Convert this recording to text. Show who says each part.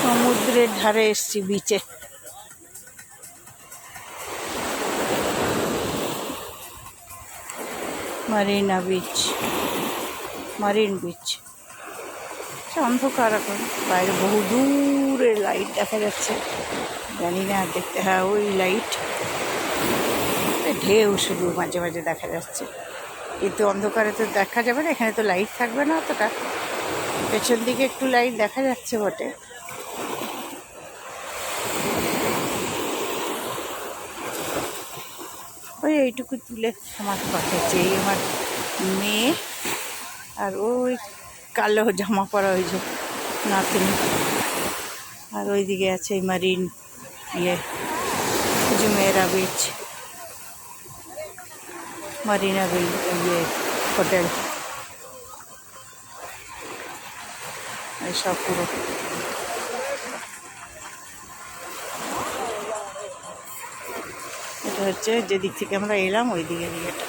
Speaker 1: সমুদ্রের ধারে এসছি বিচে মারিনা বিচ মারিন বিচ অন্ধকার এখন, বাইরে বহু দূরে লাইট দেখা যাচ্ছে। জানি না, দেখতে হ্যাঁ ওই লাইট ঢেউ শুধু মাঝে মাঝে দেখা যাচ্ছে। কিন্তু অন্ধকারে তো দেখা যাবে না, এখানে তো লাইট থাকবে না অতটা। পেছন দিকে একটু লাইট দেখা যাচ্ছে বটে। ওই এইটুকু তুলে আমার পাঠাচ্ছে এই আমার মেয়ে আর ওই কালো জামা পরা ওই যে নাতনি। আর ওইদিকে আছে এই মারিন ইয়ে জুমেরা বিচ মারিনা বিচ ইয়ে হোটেল। এইসব পুরো। হচ্ছে যেদিক থেকে আমরা এলাম ওই দিকে দিকেটা